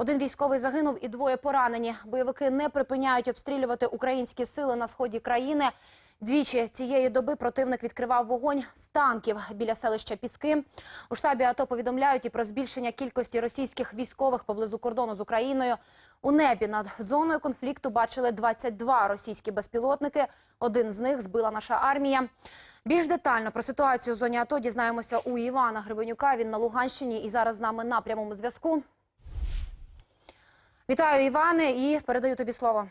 Один військовий загинув і двоє поранені. Бойовики не припиняють обстрілювати українські сили на сході країни. Двічі цієї доби противник відкривав вогонь з танків біля селища Піски. У штабі АТО повідомляють і про збільшення кількості російських військових поблизу кордону з Україною. У небі над зоною конфлікту бачили 22 російські безпілотники. Один з них збила наша армія. Більш детально про ситуацію у зоні АТО дізнаємося у Івана Гребенюка. Він на Луганщині і зараз з нами на прямому зв'язку. Вітаю, Іване, і передаю тобі слово.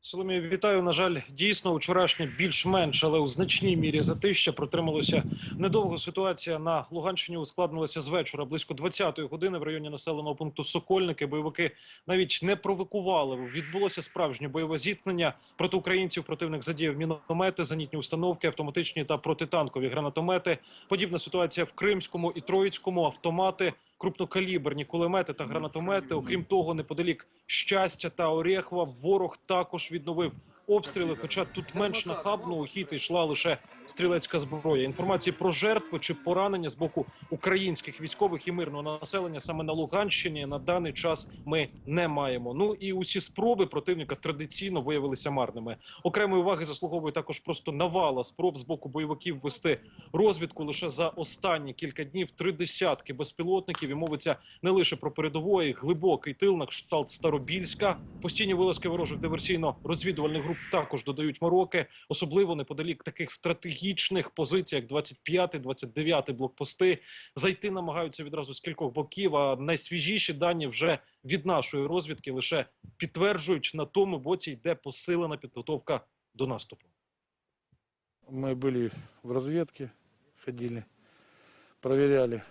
Соломія, вітаю. На жаль, дійсно вчорашнє більш-менш, але у значній мірі затища протрималося недовго. Ситуація на Луганщині ускладнилася з вечора. Близько 20-ї години в районі населеного пункту Сокольники бойовики навіть не провокували. Відбулося справжнє бойове зіткнення проти українців. Противник задіяв міномети, зенітні установки, автоматичні та протитанкові гранатомети. Подібна ситуація в Кримському і Троїцькому автомати. Крупнокаліберні кулемети та гранатомети. Окрім того, неподалік щастя та Орєхова ворог також відновив обстріли. Хоча тут менш нахабно у хід йшла лише стрілецька зброя. Інформації про жертви чи поранення з боку українських військових і мирного населення саме на Луганщині на даний час ми не маємо. Ну і усі спроби противника традиційно виявилися марними. Окремої уваги заслуговує також просто навала спроб з боку бойовиків вести розвідку лише за останні кілька днів. Три десятки безпілотників і мовиться не лише про передової, глибокий тил на кшталт Старобільська. Постійні вилазки ворожих диверсійно-розвідувальних груп також додають мороки, особливо неподалік таких стратегічних позицій, як 25-й, 29-й блокпости. Зайти намагаються відразу з кількох боків. А найсвіжіші дані вже від нашої розвідки лише підтверджують на тому боці йде посилена підготовка до наступу. Мы были в разведке, ходили, проверяли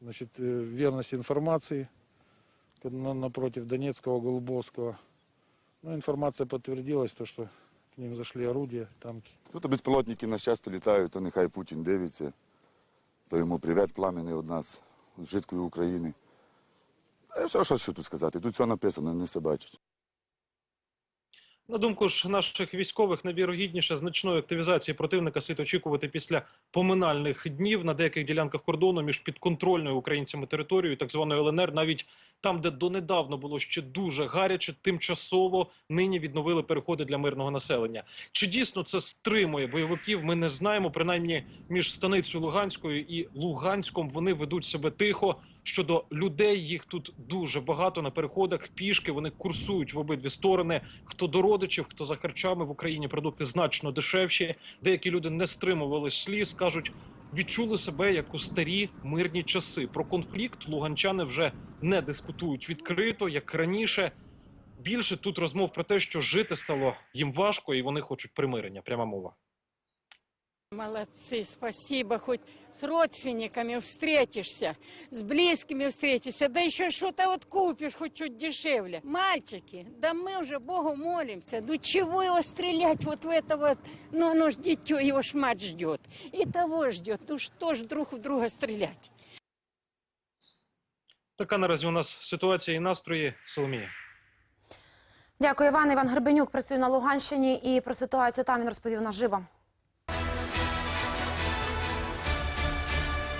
значит, э, верность информации к- на- напротив Донецкого, Голубовского. Ну, информация подтвердилась, то, что к ним зашли орудия, танки. Тут безпілотники на щастя літають, то нехай Путін дивиться, то йому привіт пламенний від нас, з жидкої України. А що, що, що тут сказати? Тут все написано, не все бачать. На думку ж наших військових, найвірогідніше значної активізації противника слід очікувати після поминальних днів на деяких ділянках кордону між підконтрольною українцями територією, так званою ЛНР, навіть там, де донедавна було ще дуже гаряче, тимчасово нині відновили переходи для мирного населення. Чи дійсно це стримує бойовиків? Ми не знаємо. Принаймні між станицею Луганською і Луганськом вони ведуть себе тихо. Щодо людей, їх тут дуже багато на переходах. Пішки вони курсують в обидві сторони. Хто до родичів, хто за харчами в Україні продукти значно дешевші. Деякі люди не стримували сліз, кажуть, відчули себе як у старі мирні часи. Про конфлікт луганчани вже не дискутують відкрито, як раніше. Більше тут розмов про те, що жити стало їм важко, і вони хочуть примирення. Пряма мова. Молодцы, спасибо. Хоть с родственниками встретишься, с близкими встретишься, да еще что-то вот купишь, хоть чуть дешевле. Мальчики, да мы уже Богу молимся. Ну чего его стрелять вот в это вот? Ну оно ж дитё, его ж мать ждет. И того ждет. Ну что ж друг в друга стрелять? Така наразі у нас ситуація і настрої Соломія. Дякую, Іван. Іван Гребенюк працює на Луганщині і про ситуацію там він розповів наживо.